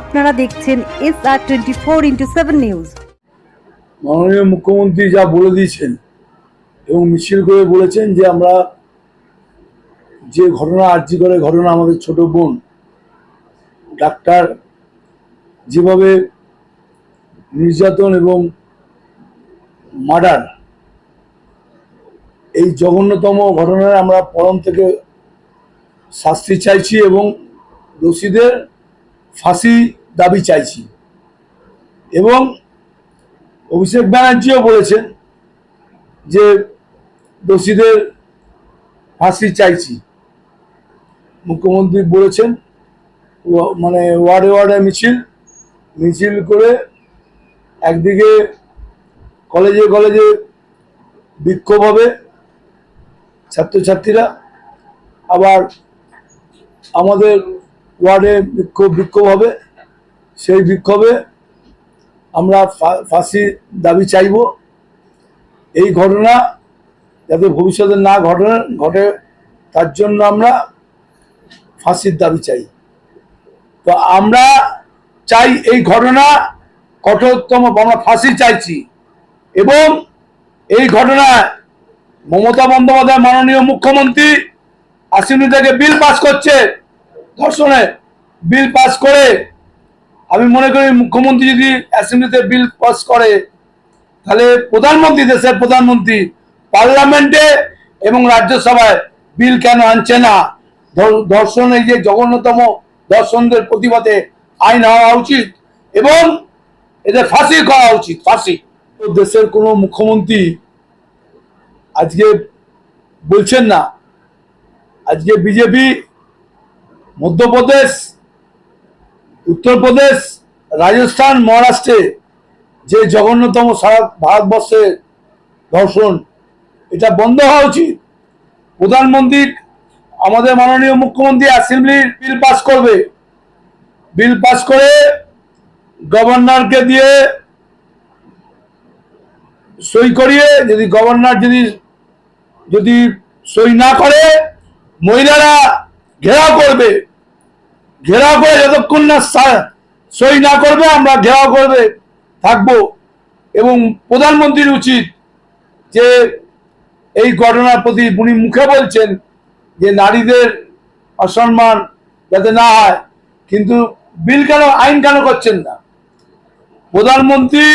আপনারা দেখছেন S R twenty four into seven news মাননীয় মুখ্যমন্ত্রী যা বলে দিয়েছেন এবং মিছিল করে বলেছেন যে আমরা যে ঘটনা আর্জি করে, ঘটনা আমাদের ছোট বোন, ডাক্তার, যেভাবে নির্যাতন এবং মার্ডার, এই জঘন্যতম ঘটনায় আমরা পরম থেকে শাস্তি চাইছি এবং দোষীদের ফাঁসি দাবি চাইছি। এবং অভিষেক ব্যানার্জিও বলেছেন যে দোষীদের ফাঁসি চাইছি। মুখ্যমন্ত্রী বলেছেন মানে ওয়ার্ডে ওয়ার্ডে মিছিল মিছিল করে একদিকে কলেজে কলেজে বিক্ষোভ হবে ছাত্রছাত্রীরা, আবার আমাদের ওয়ার্ডে বিক্ষোভ বিক্ষোভ হবে। সেই বিক্ষোভে আমরা ফা- ফাঁসির দাবি চাইব। এই ঘটনা যাতে ভবিষ্যতে না ঘটে ঘটে, তার জন্য আমরা ফাঁসির দাবি চাই। তো আমরা চাই এই ঘটনা কঠোরতম, আমরা ফাঁসি চাইছি এবং এই ঘটনায় মমতা বন্দ্যোপাধ্যায় মাননীয় মুখ্যমন্ত্রী, আসিনি থেকে বিল পাস করছে। ধর্ষণে বিল পাস করে, আমি মনে করি মুখ্যমন্ত্রী যদি অ্যাসেম্বলিতে বিল পাস করে, তাহলে প্রধানমন্ত্রী, দেশের প্রধানমন্ত্রী পার্লামেন্টে এবং রাজ্যসভায় বিল কেন আনছে না? ধর- ধর্ষণ যে জঘন্যতম ধর্ষণদের প্রতিবাদে আইন হওয়া উচিত এবং এদের ফাঁসি করা উচিত, ফাঁসি। দেশের কোনো মুখ্যমন্ত্রী আজকে বলছেন না, আজকে বিজেপি মধ্যপ্রদেশ, উত্তরপ্রদেশ, রাজস্থান, মহারাষ্ট্রে যে জঘন্যতম সারা ভারতবর্ষে ধর্ষণ, এটা বন্ধ হওয়া উচিত। প্রধানমন্ত্রী, আমাদের মাননীয় মুখ্যমন্ত্রী অ্যাসেম্বলির বিল পাস করবে। বিল পাস করে গভর্নরকে দিয়ে সই করিয়ে যদি গভর্নর যদি যদি সই না করে, মহিলারা ঘেরাও করবে। ঘেরাও করে যতক্ষণ না সই না করবে, আমরা ঘেরাও করবে, থাকব। এবং প্রধানমন্ত্রীর উচিত যে এই ঘটনার প্রতি উনি মুখে বলছেন যে নারীদের অসম্মান যাতে না হয়, কিন্তু বিল কেন, আইন কেন করছেন না? প্রধানমন্ত্রী,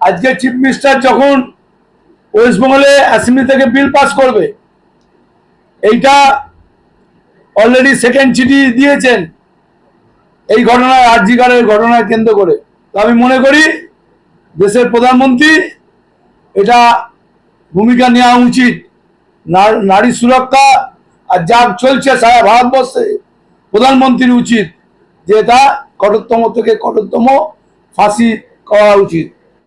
আজকে চিফ মিনিস্টার যখন ওয়েস্ট বেঙ্গলে অ্যাসেম্বলি থেকে বিল পাস করবে, এইটা অলরেডি সেকেন্ড চিঠি দিয়েছেন। এই ঘটনায় আর্জিকারের ঘটনায় কেন্দ্র করে। তো আমি মনে করি, দেশের প্রধানমন্ত্রী এটা ভূমিকা নেওয়া উচিত। নারী সুরক্ষা আর যা চলছে সারা ভারতবর্ষে প্রধানমন্ত্রীর উচিত, যে এটা কঠোরতম থেকে কঠোরতম ফাঁসি করা উচিত।